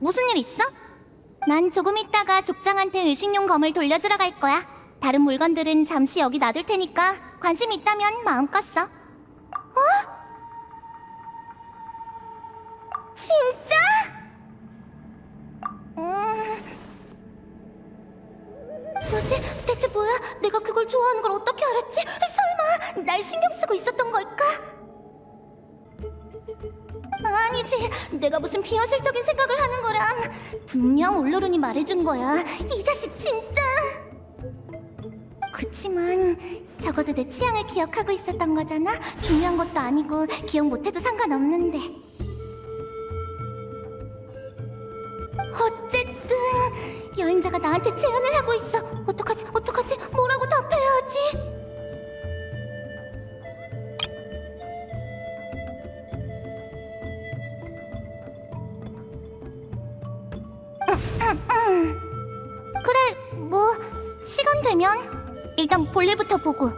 무슨 일 있어? 난 조금 있다가 족장한테 의식용 검을 돌려주러 갈 거야. 다른 물건들은 잠시 여기 놔둘 테니까 관심 있다면 마음껏 써. 어? 진짜? 음... 뭐지? 대체 뭐야? 내가 그걸 좋아하는 걸 어떻게 알았지? 설마 날 신경 쓰고 있었던 걸까? 아 니지, 내가 무슨 비현실적인 생각을 하는 거람. 분명 올로룬이 말해준 거야. 이 자식 진짜. 그치만 적어도 내 취향을 기억하고 있었던 거잖아. 중요한 것도 아니고 기억 못해도 상관없는데. 어쨌든 여행자가 나한테 제안을 하고 있어. 어떡하지? 어떡하지? 그래, 뭐 시간 되면 일단 볼일부터 보고